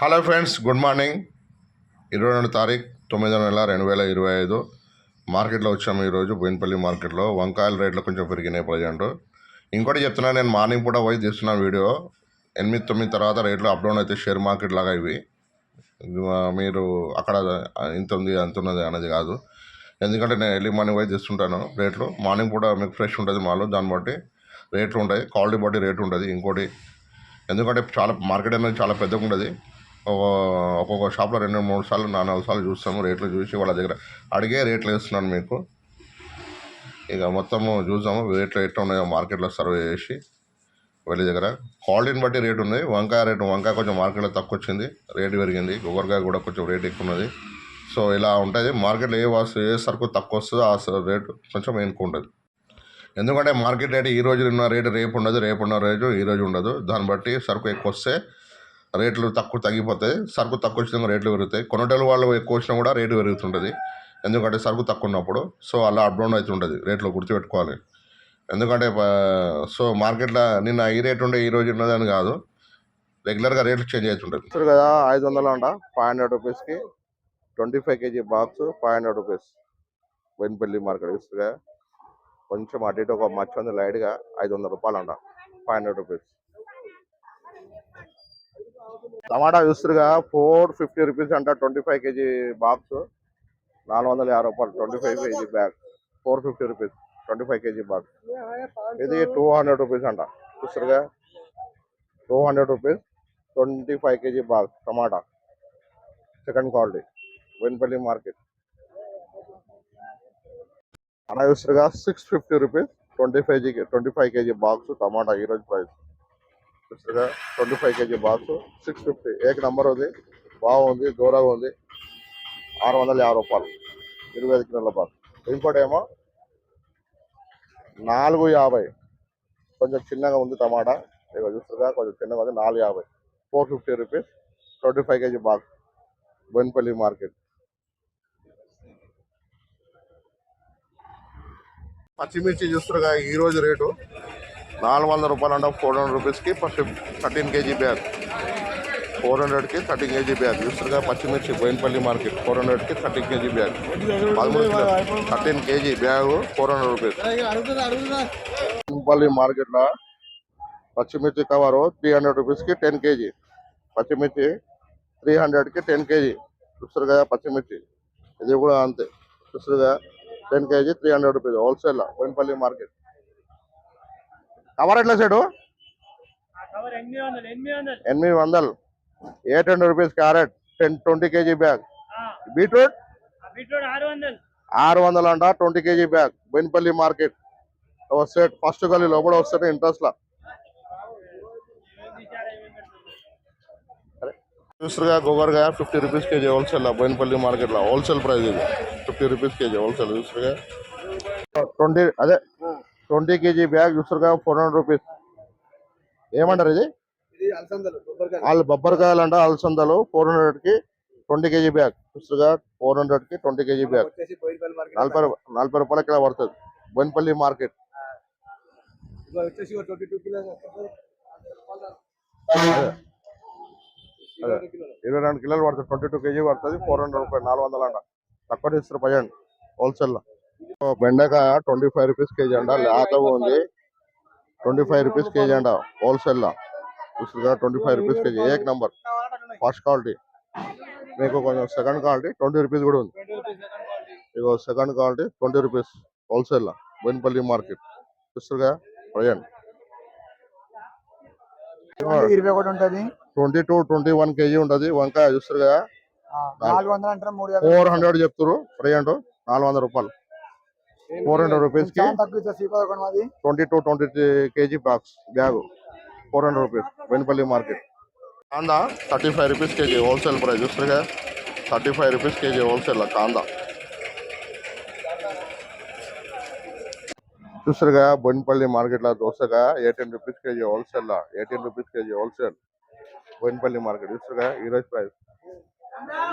Hello friends good morning. ఇరవై రెండు తారీఖు తొమ్మిదో నెల రెండు వేల ఇరవై ఐదు. మార్కెట్లో వచ్చాము ఈరోజు బోయినపల్లి మార్కెట్లో. వంకాయల రేట్లు కొంచెం పెరిగినాయి ప్రజెంట్. ఇంకోటి చెప్తున్నా నేను మార్నింగ్ పూట పోయి తీస్తున్నాను వీడియో ఎనిమిది తొమ్మిది తర్వాత రేట్లు అప్ డౌన్ అయితే షేర్ మార్కెట్ లాగా ఇవి. మీరు అక్కడ ఇంత ఉంది అంత ఉన్నది అనేది కాదు. ఎందుకంటే నేను ఎర్లీ మార్నింగ్ పోయి తీస్తుంటాను రేట్లు. మార్నింగ్ పూట మీకు ఫ్రెష్ ఉంటుంది మాలో దాన్ని బట్టి రేట్లు ఉంటాయి క్వాలిటీ బట్టి రేట్ ఉంటుంది. ఇంకోటి ఎందుకంటే చాలా మార్కెట్ అనేది చాలా పెద్దగా ఉంటుంది ఒక్కొక్క షాప్లో రెండు మూడు సార్లు నాలుగు సార్లు చూస్తాము రేట్లు చూసి వాళ్ళ దగ్గర అడిగే రేట్లు వేస్తున్నాను మీకు. ఇక మొత్తము చూసాము రేట్లు ఎట్లా ఉన్నాయో మార్కెట్లో సర్వే చేసి వెళ్ళి దగ్గర. క్వాలిటీని బట్టి రేటు ఉంది. వంకాయ రేటు వంకాయ కొంచెం మార్కెట్లో తక్కువ వచ్చింది రేటు పెరిగింది. గుమ్మడికాయ కూడా కొంచెం రేట్ ఎక్కువ ఉన్నది సో ఇలా ఉంటుంది. మార్కెట్లో ఏ వస్తు ఏ సరుకు తక్కువ వస్తుందో ఆ స- రేటు కొంచెం ఎక్కువ ఉంటుంది. ఎందుకంటే మార్కెట్ రేటు ఈ రోజు ఉన్న రేటు రేపు ఉండదు రేపు ఉన్న రేటు ఈ రోజు ఉండదు. దాన్ని బట్టి సరుకు ఎక్కువ వస్తే రేట్లు తక్కువ తగ్గిపోతాయి. సరుకు తక్కువ వచ్చిన రేట్లు పెరుగుతాయి. కొనటోళ్ళు వాళ్ళు ఎక్కువ వచ్చినా కూడా రేటు పెరుగుతుంటుంది. ఎందుకంటే సరుకు తక్కువ ఉన్నప్పుడు సో అలా అప్ డౌన్ అవుతుంటుంది. రేట్లు గుర్తుపెట్టుకోవాలి. ఎందుకంటే సో మార్కెట్లో నిన్న ఈ రేట్ ఉండే ఈ రోజు ఉన్నదని కాదు. రెగ్యులర్గా రేట్లు చేంజ్ అవుతుంటుంది. కదా ఐదు వందలు అంట. ఫైవ్ హండ్రెడ్ రూపీస్కి twenty five KG box five hundred rupees. Bowenpally market ఇస్తుగా కొంచెం అటు ఇటు ఒక మచ్చ ఉంది లైట్గా ఐదు వందల రూపాయలు అంట ఫైవ్ హండ్రెడ్ రూపీస్. టమాటా చూస్తురుగా ఫోర్ ఫిఫ్టీ రూపీస్ అంట ట్వంటీ ఫైవ్ కేజీ బాక్స్. నాలుగు వందల యాభై రూపాయలు twenty five KG bag. Four fifty rupees twenty five KG box. ఇది టూ హండ్రెడ్ రూపీస్ అంట. చూస్తురుగా two hundred rupees twenty five KG box tomato. Second quality Bowenpally market. అలా చూస్తురుగా six fifty rupees twenty five G twenty five KG box tomato ఈరోజు price. స్పెషల్గా twenty five KG box six fifty ఏక number ఉంది. బాగుంది దూరంగా ఉంది. ఆరు వందల యాభై రూపాయలు. ఇరవై ఐదు కిలోల బాక్స్. ఇంకోటి ఏమో నాలుగు యాభై. కొంచెం చిన్నగా ఉంది టమాటా. ఇక చూస్తుందా కొంచెం చిన్నగా ఉంది నాలుగు యాభై. Four fifty rupees twenty five KG box. Bowenpally market. పచ్చిమిర్చి చూస్తుగా ఈరోజు రేటు నాలుగు వందల రూపాయలు అంటే ఫోర్ హండ్రెడ్ రూపీస్కి థర్టీన్ కేజీ బ్యాగ్ ఫోర్ హండ్రెడ్కి థర్టీన్ కేజీ బ్యాగ్ చూస్తుగా పచ్చిమిర్చి బోయినపల్లి మార్కెట్. ఫోర్ హండ్రెడ్కి థర్టీన్ కేజీ బ్యాగ్ పదమూడు thirteen KG bag four hundred rupees Bowenpally మార్కెట్లో పచ్చిమిర్చి కవరు త్రీ హండ్రెడ్ రూపీస్కి టెన్ కేజీ పచ్చిమిర్చి త్రీ హండ్రెడ్కి టెన్ కేజీ చూస్తారు కదా పచ్చిమిర్చి. ఇది కూడా అంతే. చూస్తారు కదా ten KG three hundred rupees wholesale Bowenpally market. Cover ఎట్లా సైడు? కవర్ ఎనిమిది వందలు eight hundred rupees carrot ten twenty KG bag beetroot ఆరు వందలు. అంట twenty KG bag Bowenpally market. వస్తే ఫస్ట్ గల్లీ లోపల వస్తే ఇంట్రెస్ట్ లా. చూస్తుగా గోగర్గా fifty rupees KG wholesale Bowenpally మార్కెట్లో హోల్సేల్ ప్రైస్ ఇది. ఫిఫ్టీ రూపీస్ కేజీ హోల్సేల్ చూస్తుగా ట్వంటీ అదే ట్వంటీ కేజీ బ్యాగ్ చూస్తుగా ఫోర్ హండ్రెడ్ రూపీస్. ఏమంటారు ఇది? వాళ్ళు బొబ్బరికాయలు అంట అలసందలు ఫోర్ హండ్రెడ్కి ట్వంటీ కేజీ బ్యాగ్. చూస్తుగా ఫోర్ హండ్రెడ్కి ట్వంటీ కేజీ బ్యాగ్. నలభై నలభై రూపాయల కిలో పడుతుంది. బోయినపల్లి మార్కెట్. ఇరవై రెండు కిలోలు. పడుతుంది. ట్వంటీ టూ కేజీ పడుతుంది. ఫోర్ హండ్రెడ్ రూపాయలు నాలుగు వందలు అంట తక్కువ ఇస్తారు పదండి హోల్సేల్లో ఓ బెండకాయ ట్వంటీ ఫైవ్ రూపీస్ కేజీ అంట లేతగా ఉంది. ట్వంటీ ఫైవ్ రూపీస్ కేజీ అంట హోల్సేల్లో. చూస్తుందా ట్వంటీ ఫైవ్ రూపీస్ కేజీ ఏక్ నంబర్. First quality. మీకు కొంచెం సెకండ్ క్వాలిటీ ట్వంటీ రూపీస్ కూడా ఉంది. ఇగో సెకండ్ క్వాలిటీ ట్వంటీ రూపీస్ హోల్సేల్లో బోయినపల్లి మార్కెట్. చూస్తుగా ప్రజెంట్. ఇరవై ఒకటి ఉంటది. Twenty two twenty one KG ఉంటుంది వంకాయ చూస్తారు కదా. ఫోర్ హండ్రెడ్ చెప్తారు ప్రజెంట్ నాలుగు వందల రూపాయలు. ఫోర్ హండ్రెడ్ రూపీస్కి twenty two twenty KG box bag four hundred rupees Bowenpally market kanda thirty five rupees KG wholesale price చూస్తారు కదా? Thirty five rupees KG wholesale kanda? చూసారుగా బొన్పల్లి మార్కెట్లో దోసగా eighteen rupees KG wholesale eighteen rupees KG wholesale Bowenpally market చూసారుగా ఈరోజు price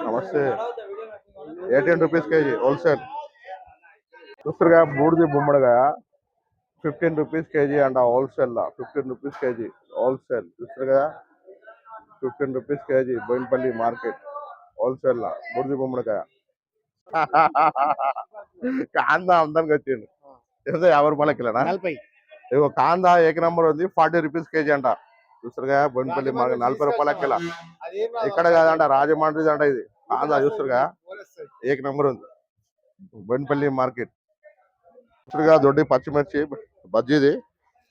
నమస్తే. Eighteen rupees KG wholesale చూసారుగా బూడిది బొమ్మడిగా. ఫిఫ్టీన్ రూపీస్ కేజీ అంట wholesale fifteen rupees KG wholesale. చూస్తారు కదా fifteen rupees KG Bowenpally market wholesale బుడిది గుమ్మడికాయ కాందా అమ్దానికి వచ్చిండు ఎంత యాభై రూపాయల కిలోనా? ఇగో కాందా ఏక నంబర్ ఉంది ఫార్టీ రూపీస్ కేజీ అంట. చూస్తారుగా బోయినపల్లి మార్కెట్ నలభై రూపాయల కిలో. ఇక్కడ కాదంట రాజమండ్రి అంట ఇది. కాందా చూస్తారుగా ఏక నంబర్ ఉంది. బోయినపల్లి మార్కెట్. చూస్తారుగా దొడ్డి పచ్చిమిర్చి బజ్జీది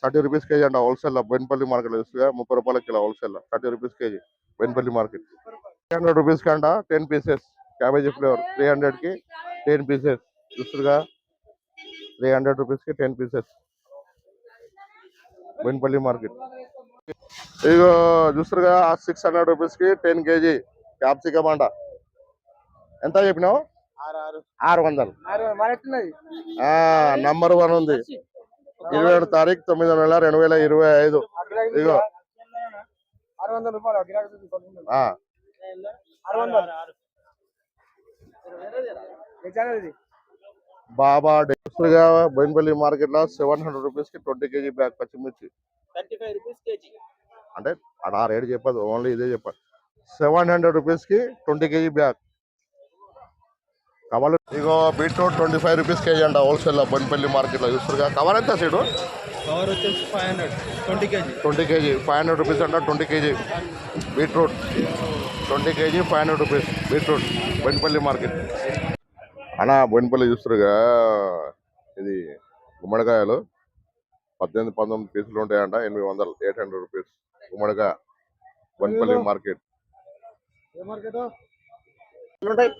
థర్టీ రూపీస్ కేజీ అంట హోల్సేల్ బెన్పల్లి మార్కెట్ చూస్తారుగా ముప్పై రూపాయల kilo wholesale thirty rupees KG Bowenpally market. Three hundred rupees కంట ten pieces cabbage flavour three హండ్రెడ్కి టెన్ పీసెస్. చూస్తుగా త్రీ హండ్రెడ్ రూపీస్కి టెన్ పీసెస్. బెన్పల్లి మార్కెట్. ఇగో చూస్తారుగా? సిక్స్ హండ్రెడ్ రూపీస్కి టెన్ కేజీ క్యాప్సికమ్ అంట. ఎంత చెప్పినావు? ఆరు వందలు నంబర్ వన్ ఉంది. ఇరవై ఏడు తారీఖు తొమ్మిదో నెల రెండు వేల ఇరవై ఐదు. ఇగో. ఆరు వందల రూపాయలు గిరాకీ చూపించండి. ఆ. ఆరు వందలు ఏ ఛానల్ ఇది? బాబా చూస్తారుగా బోయినపల్లి మార్కెట్లో సెవెన్ హండ్రెడ్ రూపీస్కి ట్వంటీ కేజీ బ్యాగ్ పచ్చిమిర్చి. అంటే అక్కడ ఆ రేట్ చెప్పదు ఓన్లీ ఇదే చెప్పాలి. సెవెన్ హండ్రెడ్ రూపీస్కి ట్వంటీ కేజీ బ్యాగ్ కవర్లు ఇగో beetroot twenty five rupees KG అంట హోల్సేల్లో బొన్పల్లి మార్కెట్లో చూస్తారుగా కవర్ ఎంత సీడు కవర్ వచ్చేసి five hundred twenty KG. Twenty KG five hundred rupees అంట twenty KG. Beetroot twenty KG five hundred rupees. Beetroot Bowenpally market. అన్నా బొన్పల్లి చూస్తారుగా ఇది గుమ్మడికాయలు. పద్దెనిమిది పంతొమ్మిది పీసులు ఉంటాయంట ఎనిమిది వందలు ఎయిట్ హండ్రెడ్ రూపీస్. గుమ్మడికాయ బొన్పల్లి మార్కెట్. ఏ మార్కెట్? ఉంటాయి?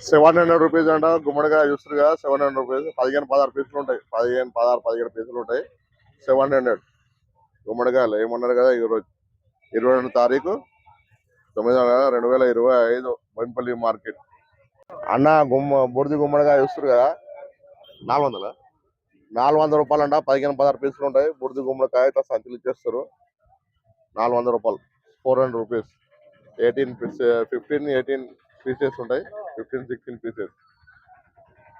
సెవెన్ హండ్రెడ్ రూపీస్ అంట గుమ్మడికాయ చూస్తారుగా సెవెన్ హండ్రెడ్ రూపీస్. పదిహేను పదహారు పీసులు ఉంటాయి. పదిహేను పదహారు పదిహేడు పీసులు ఉంటాయి. Seven hundred. గుమ్మడికాయలు ఏమన్నారు కదా ఈరోజు? ఇరవై రెండు తారీఖు తొమ్మిది వందల రెండు వేల ఇరవై ఐదు బొన్పల్లి మార్కెట్. అన్న గుమ్మ బుడిది గుమ్మడికాయ చూస్తారు కదా నాలుగు వందల? నాలుగు వందల రూపాయలు అంట పదిహేను పదహారు పీసులు ఉంటాయి. బుడిది గుమ్మడికాయ ఇట్లా సంచులు ఇచ్చేస్తారు. నాలుగు వందల రూపాయలు. Four hundred rupees. Eighteen fifteen eighteen pieces ఉంటాయి. Fifteen sixteen pieces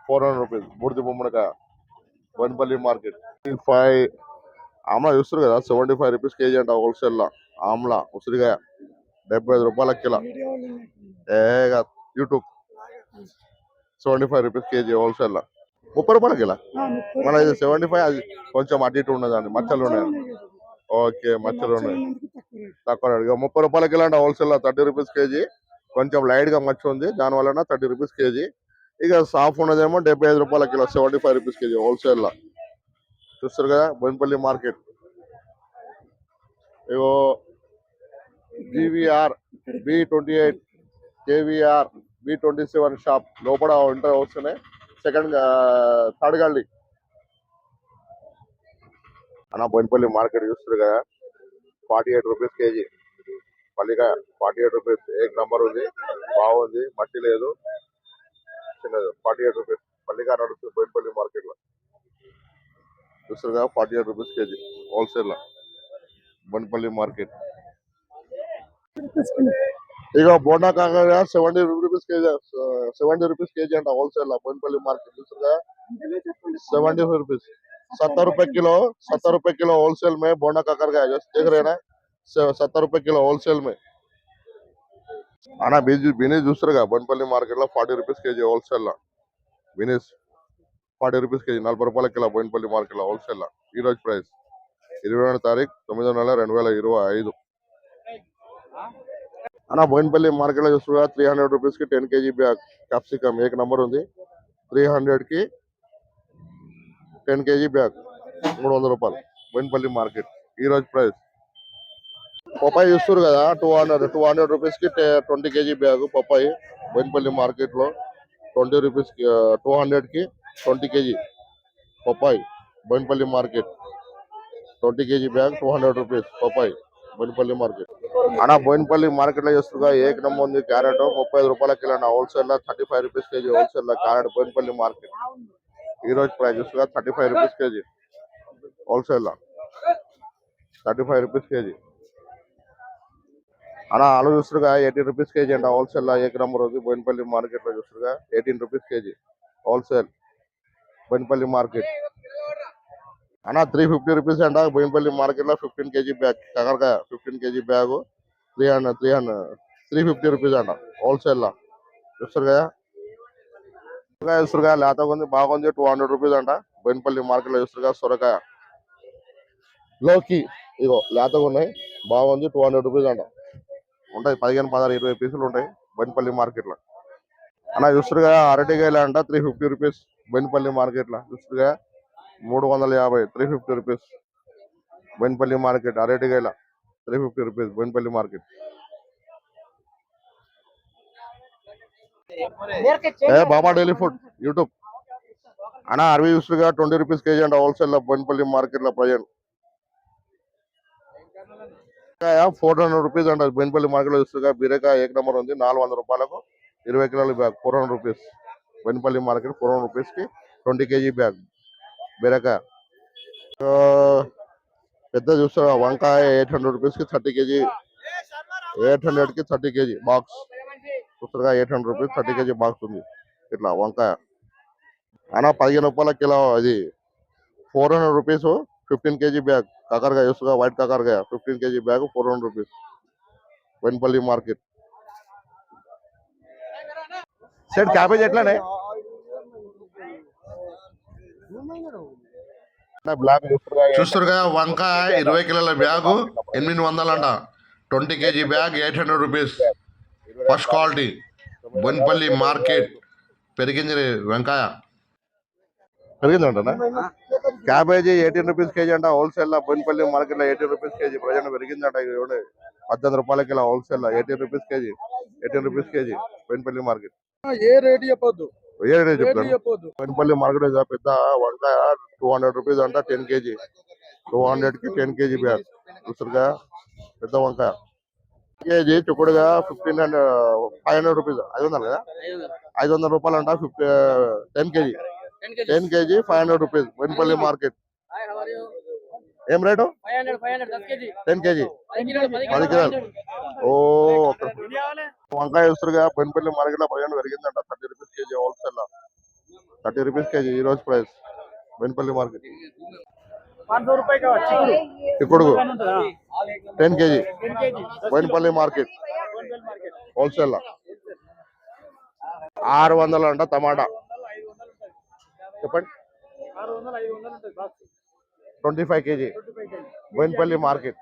four hundred rupees బుడిది గుమ్మడికాయ వన్పల్లి మార్కెట్. ఫైవ్ ఆమ్లా చూస్తారు కదా సెవెంటీ ఫైవ్ రూపీస్ కేజీ అంట హోల్సేల్లో. ఆమ్లా ఉసిరికాయ. డెబ్బై ఐదు రూపాయల కిలో. ఏ కాదు, YouTube seventy five rupees KG హోల్సేల్లో. ముప్పై రూపాయల కిలో? మన ఇది సెవెంటీ ఫైవ్ అది కొంచెం అటు ఇటు ఉన్నదండి మచ్చలు ఉన్నాయి. ఓకే మచ్చలు ఉన్నాయి. తక్కువ రేట్. ముప్పై రూపాయల కిలో అంటే హోల్సేల్లో థర్టీ రూపీస్ కేజీ. కొంచెం లైట్గా మచ్చ ఉంది. దాని వలన థర్టీ రూపీస్ కేజీ. ఇక సాఫ్ ఉన్నదేమో డెబ్బై ఐదు రూపాయల కిలో సెవెంటీ ఫైవ్ రూపీస్ కేజీ హోల్సేల్లో. చూస్తారు కదా బోయినపల్లి మార్కెట్. ఇగో GVR B twenty eight KVR B twenty seven shop లోపల ఇంటర్ వస్తున్నాయి సెకండ్ థర్డ్ గల్లీ. అన్న బోయినపల్లి మార్కెట్ చూస్తారు కదా. ఫార్టీ ఎయిట్ రూపీస్ కేజీ పల్లికాయ ఫార్టీ ఎయిట్ రూపీస్ ఏక్ నంబర్ ఉంది. బాగుంది మట్టి లేదు. చిన్నది. ఫార్టీ ఎయిట్ రూపీస్ పల్లికాయ నడుస్తుంది బోయినపల్లి మార్కెట్లో చూస్తారు కదా ఫార్టీ ఎయిట్ రూపీస్ కేజీ హోల్సేల్లో బోయినపల్లి మార్కెట్ ఇక బోనా కాకర seventy rupees KG seventy rupees KG అంట హోల్సేల్ బోయినపల్లి మార్కెట్ చూస్తుందా సెవెంటీ ఫైవ్ రూపీస్ सत्तर रुपए किलो सत्तर रुपए किलो होलसेल में बोना काकर का है जैसे देख रहे हैं ना सत्तर रुपए किलो होलसेल में అన్న బీజీ బినీస్ చూస్తారుగా బొన్పల్లి మార్కెట్ లో ఫార్టీ రూపీస్ కేజీ హోల్సేల్ లో బినీస్ ఫార్టీ రూపీస్ కేజీ నలభై రూపాయల కిలో బోయినపల్లి మార్కెట్ లో హోల్సేల్ లో ఈ రోజు ప్రైస్ ఇరవై రెండు తారీఖు తొమ్మిదో నెల రెండు వేల ఇరవై ఐదు అన్న బోయినపల్లి మార్కెట్ లో చూస్తున్నా త్రీ హండ్రెడ్ రూపీస్ కి టెన్ కేజీ బ్యాగ్ క్యాప్సికమ్ ఏక నంబర్ ఉంది త్రీ హండ్రెడ్ కి టెన్ కేజీ బ్యాగ్ మూడు వందల రూపాయలు బోయినపల్లి మార్కెట్ ఈ రోజు ప్రైస్. పప్పాయి చూస్తారు కదా టూ హండ్రెడ్ టూ హండ్రెడ్ రూపీస్కి ట్వంటీ కేజీ బ్యాగ్ పప్పాయి బోయినపల్లి మార్కెట్లో ట్వంటీ రూపీస్ టూ హండ్రెడ్కి twenty KG Popeye Bowenpally market. Twenty KG bag two hundred rupees Popeye Bowenpally market. అన్నా బోయినపల్లి మార్కెట్లో ఏక నెంబర్ ఉంది క్యారెట్ ముప్పై ఐదు రూపాయల కిలో హోల్సేల్లో థర్టీ ఫైవ్ రూపీస్ కేజీ హోల్సేల్లో క్యారెట్ బోయినపల్లి మార్కెట్. ఈ రోజు price thirty five rupees KG. హోల్సేల్లో. Thirty five rupees KG. అలా ఆలు చూస్తుగా ఎయిటీన్ రూపీస్ కేజీ అంట. హోల్సేల్లో ఏక నంబర్ ఉంది బోయినపల్లి మార్కెట్లో eighteen rupees KG. Wholesale Bowenpally market అన్న త్రీ ఫిఫ్టీ రూపీస్ అంట. బోయినపల్లి మార్కెట్లో ఫిఫ్టీన్ కేజీ బ్యాగ్ కాకరకాయ fifteen KG bag three hundred three hundred three fifty rupees అంట. హోల్సేల్లో చూస్తారు కదా సొరకాయ లేతగా ఉంది బాగుంది టూ హండ్రెడ్ రూపీస్ అంట. బోయినపల్లి మార్కెట్లో ఉసురుకాయ సొరకాయ. లోకి ఇగో లేతగా ఉన్నాయి. బాగుంది టూ హండ్రెడ్ రూపీస్ అంట. ఉంటాయి పదిహేను పదహారు ఇరవై పీసులు ఉంటాయి బెన్పల్లి మార్కెట్లో. అన్న ఉసురుగా అరటికాయలు అంట త్రీ ఫిఫ్టీ రూపీస్ బోయినపల్లి మార్కెట్లో. ఉసురుగా మూడు వందల యాభై three fifty rupees Bowenpally market అరటికాయల three fifty rupees Bowenpally market. Baba daily food YouTube. అన్న అరవై ఉసురుగా ట్వంటీ రూపీస్ కేజీ అంట హోల్సేల్లో బోయినపల్లి మార్కెట్లో ప్రజెంట్ ఫోర్ హండ్రెడ్ రూపీస్ అంట మార్కెట్లో ఉసురుగా బీరకాయ ఏక నెంబర్ ఉంది నాలుగు వందల రూపాయలకు ఇరవై కిలోల bag four hundred rupees. Bowenpally market four hundred రూపీస్కి ట్వంటీ కేజీ బ్యాగ్ బీరకాయ. పెద్ద చూస్తా వంకాయ ఎయిట్ హండ్రెడ్ రూపీస్కి థర్టీ కేజీ ఎయిట్ హండ్రెడ్కి thirty KG box. చూస్తారుగా eight hundred rupees thirty kg box ఉంది. ఇట్లా వంకాయ. అయినా పదిహేను రూపాయల కిలో అది. Four hundred rupees fifteen kg bag కాకరకాయ చూస్తుగా వైట్ కాకరకాయ. Fifteen kg bag four hundred rupees Bowenpally market. Set cabbage ఎట్లానే? Black చూస్తురుగా వంకాయ ఇరవై కిలోల బ్యాగు ఎనిమిది వందలు అంట twenty kg bag eight hundred rupees first quality Bowenpally market పెరిగింది రే వంకాయ పెరిగిందంట క్యాబేజీ ఎయిటీన్ రూపీస్ కేజీ అంట హోల్సేల్లో బొన్పల్లి మార్కెట్లో ఎయిటీన్ రూపీస్ కేజీ ప్రజెంట్ పెరిగిందంట ఇది చూడండి పద్దెనిమిది రూపాయల కిలో హోల్సేల్లో eighteen rupees kg eighteen rupees kg Bowenpally market. ఏ రేటు చెప్పొద్దు. ఏ రేట్ చెప్పొద్దు. బొన్పల్లి మార్కెట్ పెద్ద వంకాయ టూ హండ్రెడ్ రూపీస్ అంట టెన్ కేజీ. టూ హండ్రెడ్కి టెన్ కేజీ బ్యాగ్ ఉసురుగా పెద్ద వంకాయ. KG చుక్కుడుగా fifteen hundred five hundred rupees ఐదు వందలు కదా? ఐదు వందల రూపాయలు అంట fifty ten kg ten kg five hundred rupees Bowenpally market. ఏం రేటు? టెన్ కేజీ పది కిలోలు ఓ వంకాయ వస్తురుగా బొన్పల్లి మార్కెట్లో పదిహేను పెరిగిందంట థర్టీ రూపీస్ కేజీ హోల్సేల్లో థర్టీ రూపీస్ కేజీ ఈ రోజు ప్రైస్ బొన్పల్లి మార్కెట్. ఇప్పుడు ten kg. Bowenpally market. Wholesale ఆరు వందలు అంట టమాటా. చెప్పండి. Twenty five kg. Bowenpally market.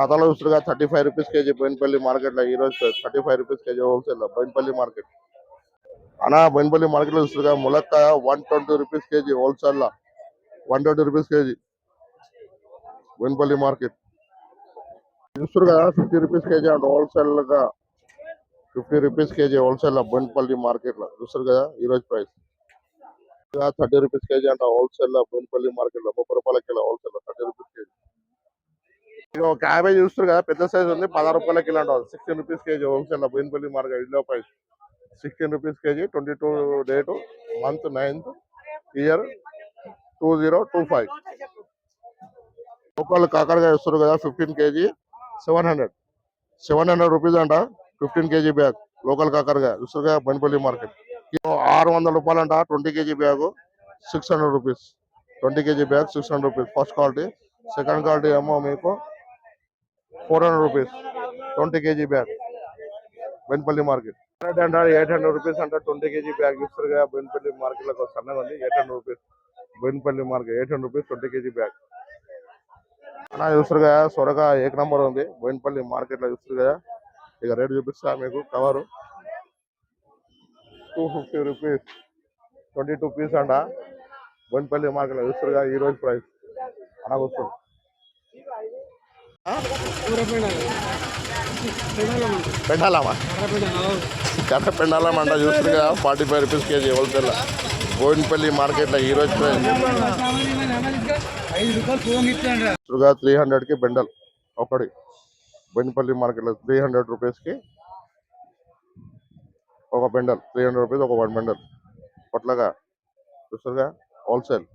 రథాల ఉసురుగా thirty five rupees kg Bowenpally మార్కెట్లో ఈ రోజు థర్టీ ఫైవ్ రూపీస్ కేజీ హోల్సేల్లో బోయినపల్లి మార్కెట్. అనా బోయినపల్లి మార్కెట్లో ములక్కాయ వన్ ట్వంటీ రూపీస్ కేజీ హోల్సేల్లో. One twenty rupees kg Bowenpally market. ఉసురుగా fifty rupees kg and హోల్సేల్గా ఫిఫ్టీ రూపీస్ కేజీ హోల్సేల్లో మార్కెట్లో మార్కెట్లో. చూస్తారు కదా ఈరోజు ప్రైస్ థర్టీ రూపీస్ కేజీ అంట హోల్సేల్లో మార్కెట్లో మార్కెట్లో ముప్పై రూపాయల kilo wholesale thirty rupees kg ఇక క్యాబేజ్ చూస్తారు కదా పెద్ద సైజ్ ఉంది పదహారు రూపాయల కిలో అంటారు. సిక్స్టీన్ రూపీస్ కేజీ హోల్సేల్లో market ఇల్లో price sixteen rupees kg twenty two date month ninth year two zero two five local కాకరకాయ వస్తారు కదా fifteen kg seven hundred seven hundred rupees అంట ఫిఫ్టీన్ కేజీ బ్యాగ్ లోకల్ కాకరకాయ. చూస్తారు కదా బనిపల్లి మార్కెట్. ఆరు వందల రూపాయలు అంట twenty kg bag six hundred rupees twenty kg bag six hundred rupees first quality second quality ఏమో మీకు four hundred rupees twenty kg bag Bowenpally market. అంటే ఎయిట్ హండ్రెడ్ రూపీస్ అంటే ట్వంటీ కేజీ బ్యాగ్ ఇస్తారు కదా బెన్పల్లి మార్కెట్లో సన్నగా ఉంది eight hundred rupees Bowenpally market eight hundred rupees twenty kg bag అన్న చూస్తారు కదా సొరగా ఏక నంబర్ ఉంది. బోయినపల్లి మార్కెట్లో చూస్తారు కదా ఇక రేట్ చూపిస్తా మీకు cover two fifty rupees twenty two piece అంట. బోయినపల్లి మార్కెట్లో చూస్తారు కదా ఈ రోజు ప్రైస్ అలా వస్తుంది పెండాలమ్మా. కర్ర పెండాలమ్మంట చూస్తారు కదా forty five rupees kg wholesale Bowenpally మార్కెట్లో ఈ రోజు సుగా త్రీ హండ్రెడ్కి బెండల్ ఒకటి. బోయినపల్లి మార్కెట్లో త్రీ హండ్రెడ్ రూపీస్కి ఒక బెండల్ త్రీ హండ్రెడ్ రూపీస్ ఒక వన్ బెండల్ పొట్లగా చూస్తుందిగా హోల్సేల్